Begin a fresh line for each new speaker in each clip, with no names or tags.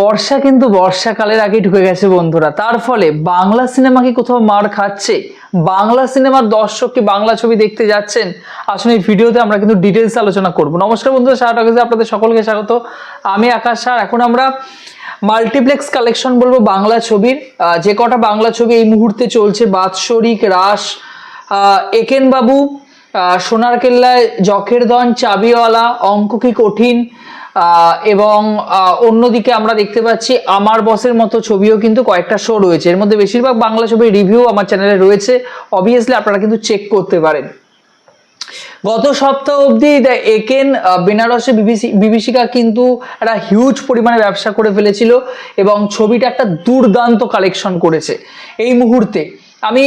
বর্ষা কিন্তু বর্ষাকালের আগেই ঢুকে গেছে বন্ধুরা। তার ফলে বাংলা সিনেমা কি কোথাও মার খাচ্ছে? বাংলা সিনেমার দর্শক কি বাংলা ছবি দেখতে যাচ্ছেন? আসলে এই ভিডিওতে আমরা কিন্তু ডিটেলস আলোচনা করব। নমস্কার বন্ধুরা, সারা আপনাদের সকলকে স্বাগত। আমি আকাশ স্যার এখন আমরা মাল্টিপ্লেক্স কালেকশন বলব বাংলা ছবির। যে কটা বাংলা ছবি এই মুহূর্তে চলছে, বাৎসরিক রাস একেন বাবু সোনার কেল্লায় জখের দন চাবিওয়ালা, অঙ্ক কি কঠিন? এবং অন্যদিকে আমরা দেখতে পাচ্ছি আমার বসের মতো ছবিও কিন্তু কয়েকটা শো রয়েছে। এর মধ্যে বেশিরভাগ বাংলা ছবির রিভিউ আমার চ্যানেলে রয়েছে। অবভিয়াসলি আপনারা কিন্তু চেক করতে পারেন। গত সপ্তাহ অবধি দ্য একেন বেনারসে বিভীষিকা কিন্তু একটা হিউজ পরিমাণে ব্যবসা করে ফেলেছিল এবং ছবিটা একটা দুর্দান্ত কালেকশন করেছে এই মুহূর্তে। আমি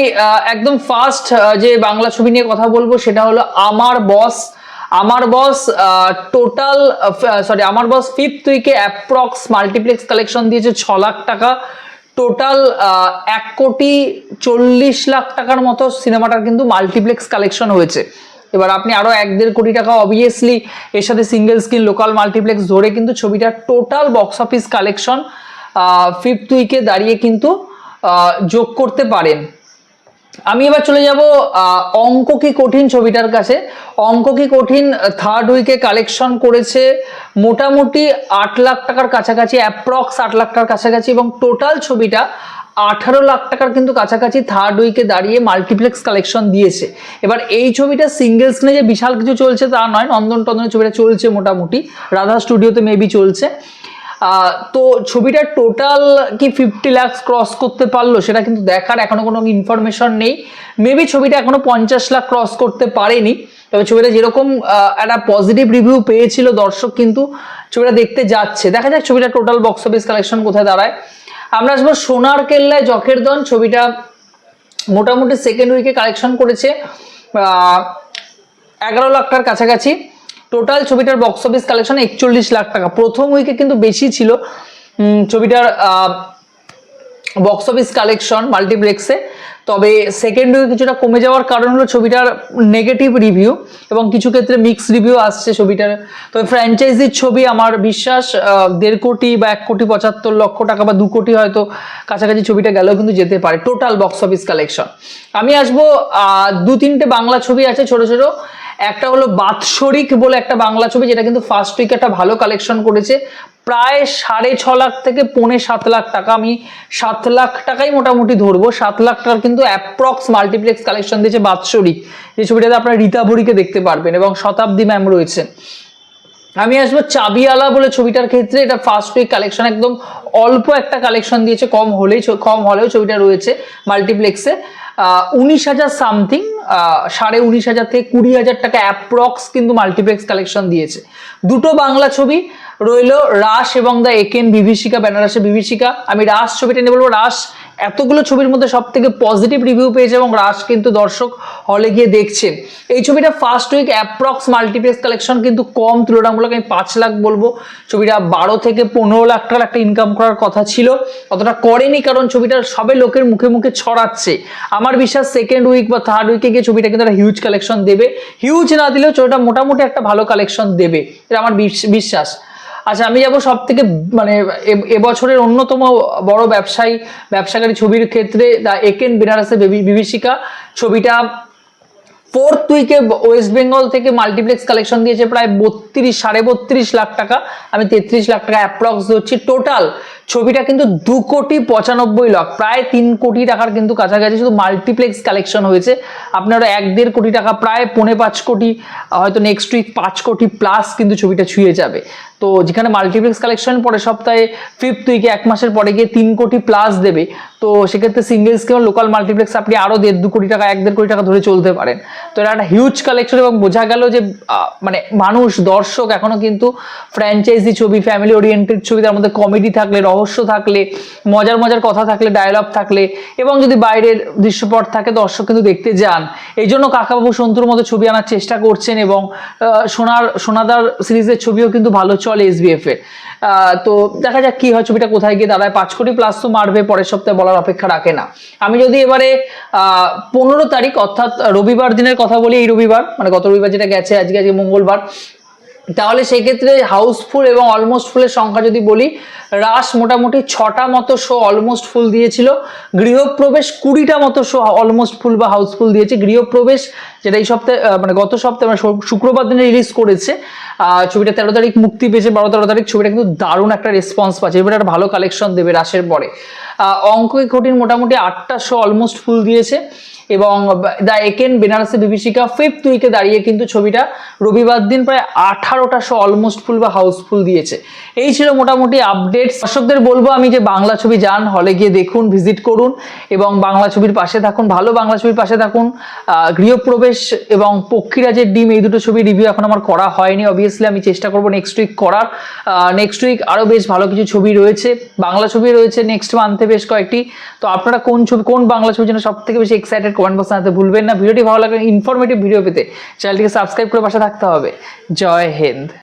একদম ফার্স্ট যে বাংলা ছবি নিয়ে কথা বলব সেটা হলো আমার বস আমার বস টোটাল সরি আমার বস ফিফথ উইকে অ্যাপ্রক্স মাল্টিপ্লেক্স কালেকশন দিয়েছে ছ লাখ টাকা। টোটাল এক কোটি চল্লিশ লাখ টাকার মতো সিনেমাটার কিন্তু মাল্টিপ্লেক্স কালেকশন হয়েছে। এবার আপনি আরও এক দেড় কোটি টাকা অবভিয়াসলি এর সাথে সিঙ্গেল স্ক্রিন লোকাল মাল্টিপ্লেক্স ধরে কিন্তু ছবিটার total box office collection fifth উইকে দাঁড়িয়ে কিন্তু যোগ করতে পারেন। আমি এবার চলে যাব অঙ্ক কি কঠিন ছবিটার কাছে। অঙ্ক কি কঠিন থার্ড উইকে কালেকশন করেছে মোটামুটি আট লাখ টাকার কাছাকাছি অ্যাপ্রক্স আট লাখ টাকার কাছাকাছি এবং টোটাল ছবিটা আঠারো লাখ টাকার কিন্তু কাছাকাছি থার্ড উইকে দাঁড়িয়ে মাল্টিপ্লেক্স কালেকশন দিয়েছে। এবার এই ছবিটা সিঙ্গেল স্ক্রিনে যে বিশাল কিছু চলছে তা নয় নন্দন টন্দনের ছবিটা চলছে মোটামুটি। রাধা স্টুডিওতে মেবি চলছে। তো ছবিটা টোটাল কি ফিফটি লাক্স ক্রস করতে পারল সেটা কিন্তু দেখার এখনও কোনো ইনফরমেশন নেই। মেবি ছবিটা এখনও পঞ্চাশ লাখ ক্রস করতে পারেনি। তবে ছবিটা যেরকম একটা পজিটিভ রিভিউ পেয়েছিল দর্শক কিন্তু ছবিটা দেখতে যাচ্ছে। দেখা যাক ছবিটা টোটাল বক্স অফিস কালেকশন কোথায় দাঁড়ায়। আমরা আসব সোনার কেল্লায় জখের দন। ছবিটা মোটামুটি সেকেন্ড উইকে কালেকশন করেছে। এগারো লাখটার কাছাকাছি। টোটাল ছবিটার বক্স অফিস কালেকশন একচল্লিশ লাখ টাকা। প্রথম উইকে কিন্তু বেশি ছিল। ছবিটার বক্স অফিস কালেকশন মাল্টিপ্লেক্সে তবে সেকেন্ড উইকে কিছুটা কমে যাওয়ার কারণ হলো ছবিটার নেগেটিভ রিভিউ এবং কিছু ক্ষেত্রে মিক্স রিভিউ আসছে ছবিটার। তবে ফ্র্যাঞ্চাইজির ছবি আমার বিশ্বাস দেড় কোটি বা এক কোটি পঁচাত্তর লক্ষ টাকা বা দু কোটি হয়তো কাছাকাছি ছবিটা গেলেও কিন্তু যেতে পারে। টোটাল বক্স অফিস কালেকশন আমি আসব দু তিনটে বাংলা ছবি আছে ছোট ছোট। একটা হলো বাৎসরিক বলে একটা বাংলা ছবি, যেটা কিন্তু ফার্স্ট উইকে একটা ভালো কালেকশন করেছে। প্রায় সাড়ে ছ লাখ থেকে পৌনে সাত লাখ টাকা। আমি সাত লাখ টাকাই মোটামুটি ধরবো। সাত লাখ টাকার কিন্তু অ্যাপ্রক্স মাল্টিপ্লেক্স কালেকশন দিয়েছে বাৎসরিক। যে ছবিটাতে আপনারা রীতা ভরিকে দেখতে পারবেন এবং শতাব্দী ম্যাম রয়েছে। আমি আসব চাবিয়ালা বলে ছবিটার ক্ষেত্রে। এটা ফার্স্ট উইক কালেকশন একদম অল্প একটা কালেকশন দিয়েছে। কম হলেই কম হলেও ছবিটা রয়েছে মাল্টিপ্লেক্সে উনিশ হাজার সামথিং সাড়ে উনিশ হাজার থেকে কুড়ি হাজার টাকা অ্যাপ্রক্স কিন্তু মাল্টিপ্লেক্স কালেকশন দিয়েছে। দুটো বাংলা ছবি রইল রাস এবং দ্য একেন বিভীষিকা বেনারসে বিভীষিকা। আমি রাস ছবিটা নিয়ে বলব, রাস এতগুলো ছবির মধ্যে সব থেকে পজিটিভ রিভিউ পেয়েছে এবং রাশ কিন্তু দর্শক হলে গিয়ে দেখছেন এই ছবিটা first week approx multiplex collection কিন্তু কম তুলনামূলক, আমি পাঁচ লাখ বলব। ছবিটা বারো থেকে পনেরো লাখ টাকার একটা ইনকাম করার কথা ছিল। অতটা করেনি কারণ ছবিটা সবে লোকের মুখে মুখে ছড়াচ্ছে। আমার বিশ্বাস সেকেন্ড উইক বা থার্ড উইকে গিয়ে ছবিটা কিন্তু একটা হিউজ কালেকশন দেবে। হিউজ না দিলেও ছবিটা মোটামুটি একটা ভালো কালেকশন দেবে। এটা আমার বিশ- বিশ্বাস। আচ্ছা আমি যাব সব থেকে মানে এবছরের অন্যতম বড় ব্যবসায়ী, ব্যবসাকারী ছবির ক্ষেত্রে দা একেন বেনারসের বিভীষিকা। ছবিটা ফোর্থ উইকে ওয়েস্ট বেঙ্গল থেকে মাল্টিপ্লেক্স কালেকশন দিয়েছে প্রায় বত্রিশ, সাড়ে বত্রিশ লাখ টাকা। আমি তেত্রিশ লাখ টাকা অ্যাপ্রক্স ধরছি। টোটাল ছবিটা কিন্তু দু কোটি পঁচানব্বই লাখ, প্রায় তিন কোটি টাকার কিন্তু কাছাকাছি শুধু মাল্টিপ্লেক্স কালেকশন হয়েছে। আপনারা এক দেড় কোটি টাকা, প্রায় পৌনে পাঁচ কোটি, হয়তো নেক্সট উইক পাঁচ কোটি প্লাস কিন্তু ছবিটা ছুঁয়ে যাবে। তো যেখানে মাল্টিপ্লেক্স কালেকশন পরের সপ্তাহে ফিফথ উইকে এক মাসের পরে গিয়ে তিন কোটি প্লাস দেবে, তো সেক্ষেত্রে সিঙ্গেল স্ক্রিন লোকাল মাল্টিপ্লেক্স আপনি আরও দেড় দু কোটি টাকা, এক দেড় কোটি টাকা ধরে চলতে পারেন। তো এটা একটা হিউজ কালেকশন এবং বোঝা গেল যে মানে মানুষ, দর্শক এখনও কিন্তু ফ্র্যাঞ্চাইজি ছবি ফ্যামিলি ওরিয়েন্টেড ছবি তার মধ্যে কমেডি থাকলে, রহস্য থাকলে, মজার মজার কথা থাকলে ডায়লগ থাকলে, এবং যদি বাইরের দৃশ্যপট থাকে, দর্শক কিন্তু দেখতে যান। এই জন্য কাকাবাবু সন্তুর মতো ছবি আনার চেষ্টা করছেন এবং সোনার, সোনাদার সিরিজের ছবিও কিন্তু ভালো চলে। এসবিএফ এর। তো দেখা যাক কি হয়, ছবিটা কোথায় গিয়ে দাঁড়ায়। পাঁচ কোটি প্লাস তো মারবে, পরের সপ্তাহে বলার অপেক্ষা রাখে না। আমি যদি এবারে পনেরো তারিখ, অর্থাৎ রবিবার দিনের কথা বলি, এই রবিবার মানে গত রবিবার যেটা গেছে, আজকে আজকে মঙ্গলবার তাহলে সেক্ষেত্রে হাউসফুল এবং অলমোস্ট ফুলের সংখ্যা যদি বলি রাস মোটামুটি ছটা মতো শো অলমোস্ট ফুল দিয়েছিল। গৃহপ্রবেশ কুড়িটা মতো শো অলমোস্ট ফুল বা হাউসফুল দিয়েছে। গৃহপ্রবেশ যেটা এই সপ্তাহে মানে গত সপ্তাহে মানে শুক্রবার দিনে রিলিজ করেছে। ছবিটা তেরো তারিখ মুক্তি পেয়েছে বারো তেরো তারিখ। ছবিটা কিন্তু দারুণ একটা রেসপন্স পাচ্ছে। এবার একটা ভালো কালেকশন দেবে রাসের পরে। আহ, অঙ্ক ঘটির মোটামুটি আটটা শো অলমোস্ট ফুল দিয়েছে। এবং দ্য একেন বেনারসি বিভীষিকা ফিফথ উইকে দাঁড়িয়ে কিন্তু ছবিটা রবিবার দিন প্রায় আঠারোটা শো অলমোস্ট ফুল বা হাউসফুল দিয়েছে। এই ছিল মোটামুটি আপডেট দর্শকদের বলব আমি যে বাংলা ছবি যান হলে গিয়ে দেখুন ভিজিট করুন এবং বাংলা ছবির পাশে থাকুন, ভালো বাংলা ছবির পাশে থাকুন। গৃহপ্রবেশ এবং পক্ষীরাজের ডিম, এই দুটো ছবি রিভিউ এখন আমার করা হয়নি। অবভিয়াসলি আমি চেষ্টা করব নেক্সট উইক করার। নেক্সট উইক আরও বেশ ভালো কিছু ছবি রয়েছে। বাংলা ছবি রয়েছে নেক্সট মান্থে বেশ কয়েকটি। তো আপনারা কোন ছবি, কোন বাংলা ছবির জন্য সব থেকে বেশি এক্সাইটেড কমেন্ট বক্সে জানাতে ভুলবেন না। ভিডিওটি ভালো লাগলে ইনফরমেটিভ ভিডিও পেতে চ্যানেলটিকে সাবস্ক্রাইব করে পাশে থাকতে হবে। জয় hin.